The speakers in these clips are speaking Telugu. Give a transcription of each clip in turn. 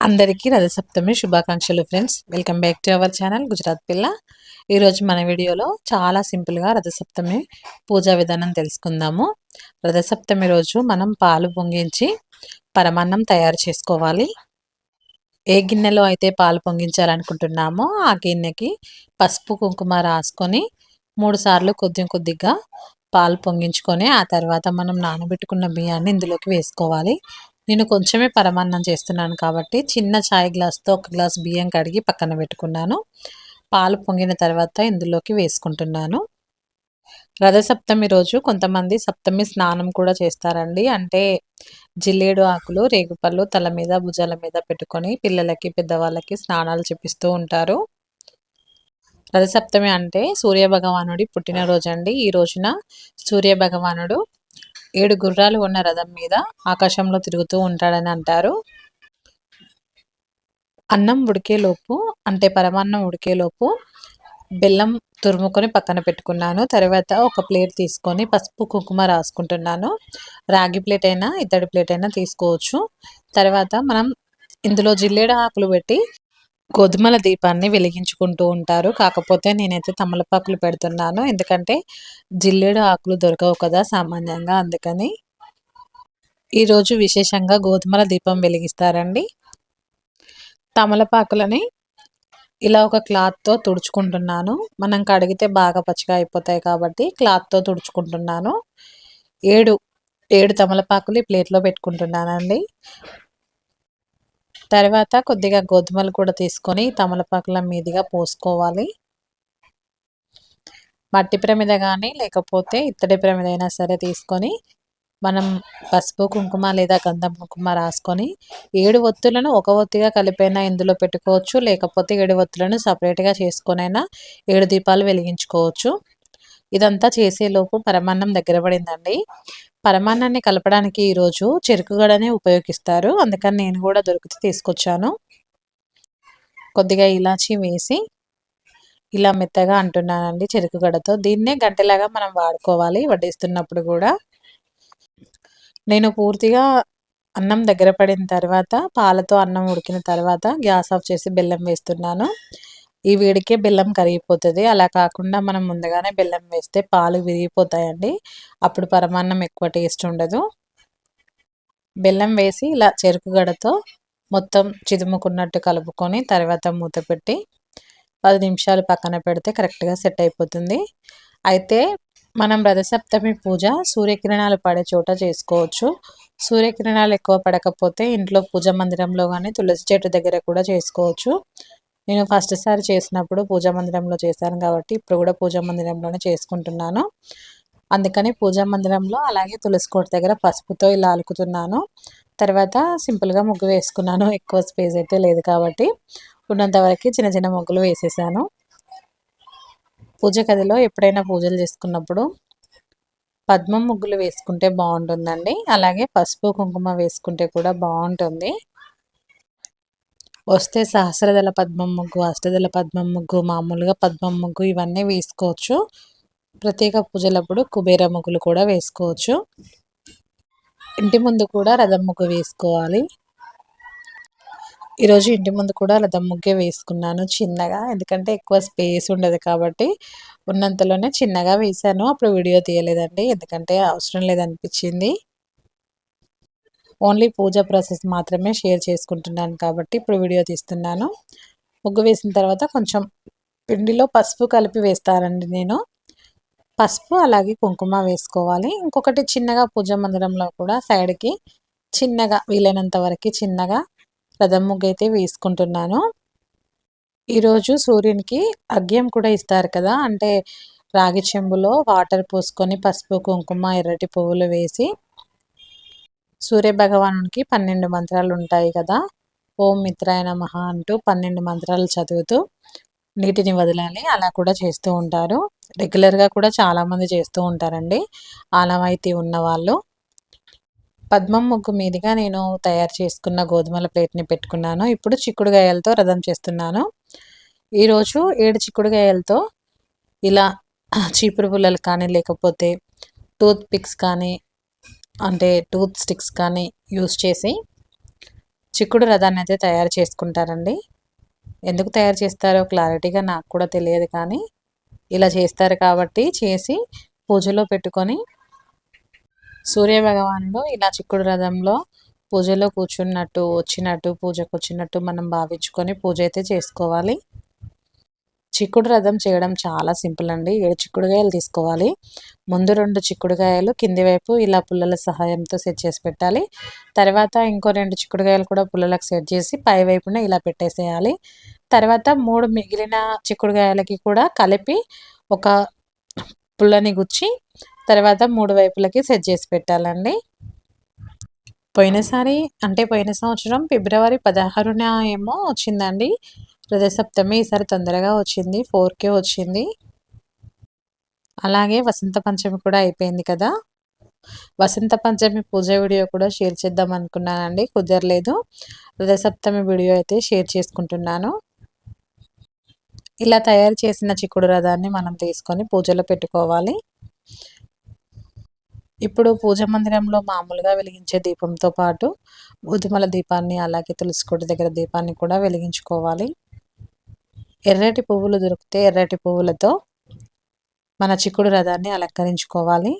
అందరికీ రథసప్తమి శుభాకాంక్షలు friends welcome back to our channel Gujarat పిల్ల ఈరోజు మన వీడియోలో చాలా సింపుల్గా రథసప్తమి పూజా విధానం తెలుసుకుందాము. రథసప్తమి రోజు మనం పాలు పొంగించి పరమాన్నం తయారు చేసుకోవాలి. ఏ గిన్నెలో అయితే పాలు పొంగించాలనుకుంటున్నామో ఆ గిన్నెకి పసుపు కుంకుమ రాసుకొని మూడు సార్లు కొద్ది కొద్దిగా పాలు పొంగించుకొని ఆ తర్వాత మనం నానబెట్టుకున్న బియ్యాన్ని ఇందులోకి వేసుకోవాలి. నేను కొంచెమే పరమాన్నం చేస్తున్నాను కాబట్టి చిన్న చాయ్ గ్లాస్తో ఒక గ్లాస్ బియ్యం కడిగి పక్కన పెట్టుకున్నాను. పాలు పొంగిన తర్వాత ఇందులోకి వేసుకుంటున్నాను. రథసప్తమి రోజు కొంతమంది సప్తమి స్నానం కూడా చేస్తారండి. అంటే జిల్లేడు ఆకులు రేగుపళ్ళు తల మీద భుజాల మీద పెట్టుకొని పిల్లలకి పెద్దవాళ్ళకి స్నానాలు చేపిస్తూ ఉంటారు. రథసప్తమి అంటే సూర్య భగవానుడి పుట్టినరోజు అండి ఈ రోజున సూర్య భగవానుడు ఏడు గుర్రాలు ఉన్న రథం మీద ఆకాశంలో తిరుగుతూ ఉంటాడని అంటారు. అన్నం ఉడికేలోపు అంటే పరమాన్నం ఉడికేలోపు బెల్లం తురుముకొని పక్కన పెట్టుకున్నాను. తర్వాత ఒక ప్లేట్ తీసుకొని పసుపు కుంకుమ రాసుకుంటున్నాను. రాగి ప్లేట్ అయినా ఇత్తడి ప్లేట్ అయినా తీసుకోవచ్చు. తర్వాత మనం ఇందులో జిల్లేడ ఆకులు పెట్టి గోధుమల దీపాన్ని వెలిగించుకుంటూ ఉంటారు. కాకపోతే నేనైతే తమలపాకులు పెడుతున్నాను. ఎందుకంటే జిల్లేడు ఆకులు దొరకవు కదా సామాన్యంగా అందుకని. ఈరోజు విశేషంగా గోధుమల దీపం వెలిగిస్తారండి. తమలపాకులని ఇలా ఒక క్లాత్తో తుడుచుకుంటున్నాను. మనం కడిగితే బాగా పచ్చిగా అయిపోతాయి కాబట్టి క్లాత్తో తుడుచుకుంటున్నాను. ఏడు ఏడు తమలపాకులు ప్లేట్లో పెట్టుకుంటున్నానండి. తర్వాత కొద్దిగా గోధుమలు కూడా తీసుకొని తమలపాకుల మీదుగా పోసుకోవాలి. మట్టి ప్రమిద కానీ లేకపోతే ఇత్తడి ప్రమిద అయినా సరే తీసుకొని మనం పసుపు కుంకుమ లేదా గంధం కుంకుమ రాసుకొని ఏడు ఒత్తులను ఒక ఒత్తిగా కలిపైనా ఇందులో పెట్టుకోవచ్చు. లేకపోతే ఏడు ఒత్తులను సపరేట్గా చేసుకొనైనా ఏడు దీపాలు వెలిగించుకోవచ్చు. ఇదంతా చేసేలోపు పరమాన్నం దగ్గర పడిందండి. పరమాన్నాన్ని కలపడానికి ఈరోజు చెరుకుగడనే ఉపయోగిస్తారు. అందుకని నేను కూడా దొరికితే తీసుకొచ్చాను. కొద్దిగా ఇలాచి వేసి ఇలా మెత్తగా అంటున్నానండి చెరుకుగడతో. దీన్నే గంటలాగా మనం వాడుకోవాలి వడ్డిస్తున్నప్పుడు కూడా. నేను పూర్తిగా అన్నం దగ్గర పడిన తర్వాత పాలతో అన్నం ఉడికిన తర్వాత గ్యాస్ ఆఫ్ చేసి బెల్లం వేస్తున్నాను. ఈ వేడికే బెల్లం కరిగిపోతుంది. అలా కాకుండా మనం ముందుగానే బెల్లం వేస్తే పాలు విరిగిపోతాయండి. అప్పుడు పరమాన్నం ఎక్కువ టేస్ట్ ఉండదు. బెల్లం వేసి ఇలా చెరుకు గడతో మొత్తం చిదుముకున్నట్టు కలుపుకొని తర్వాత మూత పెట్టి పది నిమిషాలు పక్కన పెడితే కరెక్ట్గా సెట్ అయిపోతుంది. అయితే మనం రథసప్తమి పూజ సూర్యకిరణాలు పడే చోట చేసుకోవచ్చు. సూర్యకిరణాలు ఎక్కువ పడకపోతే ఇంట్లో పూజ మందిరంలో కానీ తులసి చెట్టు దగ్గర కూడా చేసుకోవచ్చు. నేను ఫస్ట్ సారి చేసినప్పుడు పూజా మందిరంలో చేశాను కాబట్టి ఇప్పుడు కూడా పూజా మందిరంలోనే చేసుకుంటున్నాను. అందుకని పూజా మందిరంలో అలాగే తులసి కోట దగ్గర పసుపుతో ఇలా అలుకుతున్నాను. తర్వాత సింపుల్గా ముగ్గు వేసుకున్నాను. ఎక్కువ స్పేస్ అయితే లేదు కాబట్టి ఉన్నంత వరకు చిన్న చిన్న ముగ్గులు వేసేసాను. పూజ గదిలో ఎప్పుడైనా పూజలు చేసుకున్నప్పుడు పద్మం ముగ్గులు వేసుకుంటే బాగుంటుందండి. అలాగే పసుపు కుంకుమ వేసుకుంటే కూడా బాగుంటుంది. వస్తే సహస్రదళ పద్మం ముగ్గు అష్టదళ పద్మం ముగ్గు మామూలుగా పద్మం ముగ్గు ఇవన్నీ వేసుకోవచ్చు. ప్రత్యేక పూజలప్పుడు కుబేర ముగ్గులు కూడా వేసుకోవచ్చు. ఇంటి ముందు కూడా రథం ముగ్గు వేసుకోవాలి. ఈరోజు ఇంటి ముందు కూడా రథం ముగ్గే వేసుకున్నాను చిన్నగా ఎందుకంటే ఎక్కువ స్పేస్ ఉండదు కాబట్టి ఉన్నంతలోనే చిన్నగా వేశాను. అప్పుడు వీడియో తీయలేదండి ఎందుకంటే అవసరం లేదనిపించింది. ఓన్లీ పూజ ప్రాసెస్ మాత్రమే షేర్ చేసుకుంటున్నాను కాబట్టి ఇప్పుడు వీడియో తీస్తున్నాను. ముగ్గు వేసిన తర్వాత కొంచెం పిండిలో పసుపు కలిపి వేస్తానండి నేను. పసుపు అలాగే కుంకుమ వేసుకోవాలి. ఇంకొకటి చిన్నగా పూజ మందిరంలో కూడా సైడ్కి చిన్నగా వీలైనంత వరకు చిన్నగా రథం ముగ్గు అయితే వేసుకుంటున్నాను. ఈరోజు సూర్యునికి అగ్యం కూడా ఇస్తారు కదా అంటే రాగి చెంబులో వాటర్ పోసుకొని పసుపు కుంకుమ ఎర్రటి పువ్వులు వేసి సూర్య భగవానునికి పన్నెండు మంత్రాలు ఉంటాయి కదా. ఓం మిత్రాయ నమ అంటూ పన్నెండు మంత్రాలు చదువుతూ నీటిని వదలాలి. అలా కూడా చేస్తూ ఉంటారు. రెగ్యులర్గా కూడా చాలామంది చేస్తూ ఉంటారండి. ఆనవాయితీ ఉన్నవాళ్ళు పద్మం ముగ్గు మీదుగా నేను తయారు చేసుకున్న గోధుమల ప్లేట్ని పెట్టుకున్నాను. ఇప్పుడు చిక్కుడుగాయలతో రథం చేస్తున్నాను. ఈరోజు ఏడు చిక్కుడుగాయలతో ఇలా చీపురు పుల్లలు కానీ లేకపోతే టూత్ పిక్స్ కానీ అంటే టూత్ స్టిక్స్ కానీ యూస్ చేసి చిక్కుడు రథాన్ని అయితే తయారు చేసుకుంటారండి. ఎందుకు తయారు చేస్తారో క్లారిటీగా నాకు కూడా తెలియదు కానీ ఇలా చేస్తారు కాబట్టి చేసి పూజలో పెట్టుకొని సూర్య భగవానుడు ఇలా చిక్కుడు రథంలో పూజలో కూర్చున్నట్టు వచ్చినట్టు పూజకు వచ్చినట్టు మనం భావించుకొని పూజ అయితే చేసుకోవాలి. చిక్కుడు రథం చేయడం చాలా సింపుల్ అండి. ఏడు చిక్కుడుకాయలు తీసుకోవాలి. ముందు రెండు చిక్కుడుకాయలు కింది వైపు ఇలా పుల్లల సహాయంతో సెట్ చేసి పెట్టాలి. తర్వాత ఇంకో రెండు చిక్కుడుకాయలు కూడా పుల్లలకు సెట్ చేసి పై వైపున ఇలా పెట్టేసేయాలి. తర్వాత మూడు మిగిలిన చిక్కుడుకాయలకి కూడా కలిపి ఒక పుల్లని గుచ్చి తర్వాత మూడు వైపులకి సెట్ చేసి పెట్టాలండి. పోయినసారి అంటే పోయిన సంవత్సరం ఫిబ్రవరి పదహారున ఏమో వచ్చిందండి. రథసప్తమి ఈసారి తొందరగా వచ్చింది ఫోర్కే వచ్చింది. అలాగే వసంత పంచమి కూడా అయిపోయింది కదా. వసంత పంచమి పూజ వీడియో కూడా షేర్ చేద్దాం అనుకున్నానండి కుదరలేదు. రథసప్తమి వీడియో అయితే షేర్ చేసుకుంటున్నాను. ఇలా తయారు చేసిన చిక్కుడు రథాన్ని మనం తీసుకొని పూజలో పెట్టుకోవాలి. ఇప్పుడు పూజ మందిరంలో మామూలుగా వెలిగించే దీపంతో పాటు గోధుమల దీపాన్ని అలాగే తులసికోట దగ్గర దీపాన్ని కూడా వెలిగించుకోవాలి. ఎర్రటి పువ్వులు దొరికితే ఎర్రటి పువ్వులతో మన చిక్కుడు రథాన్ని అలంకరించుకోవాలి.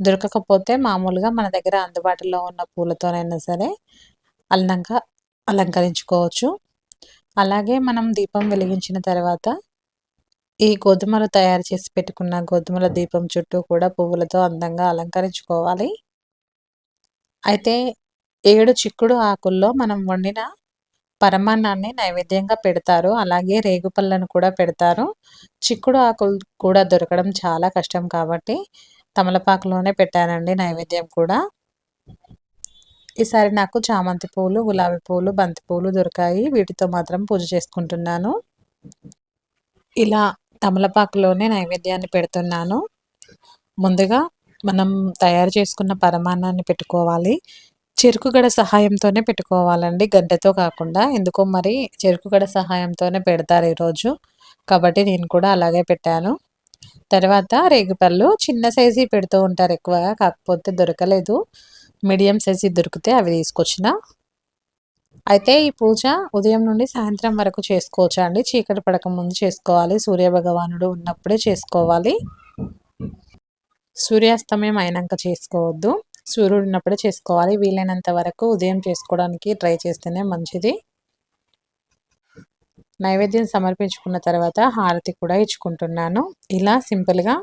దొరకకపోతే మామూలుగా మన దగ్గర అందుబాటులో ఉన్న పూలతోనైనా సరే అందంగా అలంకరించుకోవచ్చు. అలాగే మనం దీపం వెలిగించిన తర్వాత ఈ గోధుమలు తయారు చేసి పెట్టుకున్న గోధుమల దీపం చుట్టూ కూడా పువ్వులతో అందంగా అలంకరించుకోవాలి. అయితే ఏడు చిక్కుడు ఆకుల్లో మనం వండిన పరమాన్నాన్ని నైవేద్యంగా పెడతారు. అలాగే రేగుపళ్ళను కూడా పెడతారు. చిక్కుడు ఆకులు కూడా దొరకడం చాలా కష్టం కాబట్టి తమలపాకులోనే పెట్టానండి నైవేద్యం కూడా. ఈసారి నాకు చామంతి పూలు గులాబీ పూలు బంతి పూలు దొరికాయి. వీటితో మాత్రం పూజ చేసుకుంటున్నాను. ఇలా తమలపాకులోనే నైవేద్యాన్ని పెడుతున్నాను. ముందుగా మనం తయారు చేసుకున్న పరమాన్నాన్ని పెట్టుకోవాలి. చెరుకు గడ సహాయంతోనే పెట్టుకోవాలండి గడ్డతో కాకుండా. ఎందుకో మరి చెరుకు గడ సహాయంతోనే పెడతారు ఈరోజు. కాబట్టి నేను కూడా అలాగే పెట్టాను. తర్వాత రేగిపళ్ళు చిన్న సైజు పెడుతూ ఉంటారు ఎక్కువగా కాకపోతే దొరకలేదు. మీడియం సైజు దొరికితే అవి తీసుకొచ్చిన. అయితే ఈ పూజ ఉదయం నుండి సాయంత్రం వరకు చేసుకోవచ్చా అండి? చీకటి పడక ముందు చేసుకోవాలి. సూర్య భగవానుడు ఉన్నప్పుడే చేసుకోవాలి. సూర్యాస్తమయం అయినాక చేసుకోవద్దు. సూర్యుడు ఉన్నప్పుడే చేసుకోవాలి. వీలైనంత వరకు ఉదయం చేసుకోవడానికి ట్రై చేస్తేనే మంచిది. నైవేద్యం సమర్పించుకున్న తర్వాత హారతి కూడా ఇచ్చుకుంటున్నాను. ఇలా సింపుల్గా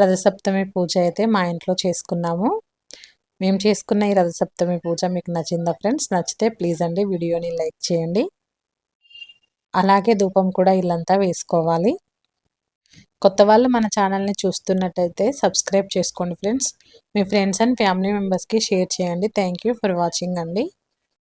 రథసప్తమి పూజ అయితే మా ఇంట్లో చేసుకున్నాము. మేము చేసుకున్న ఈ రథసప్తమి పూజ మీకు నచ్చిందా ఫ్రెండ్స్? నచ్చితే ప్లీజ్ అండి వీడియోని లైక్ చేయండి. అలాగే ధూపం కూడా ఇల్లంతా వేసుకోవాలి. కొత్త వాళ్ళు మన ఛానల్ని చూస్తున్నట్టయితే సబ్స్క్రైబ్ చేసుకోండి ఫ్రెండ్స్. మీ ఫ్రెండ్స్ అండ్ ఫ్యామిలీ మెంబర్స్కి షేర్ చేయండి. థ్యాంక్ యూ ఫర్ వాచింగ్ అండి.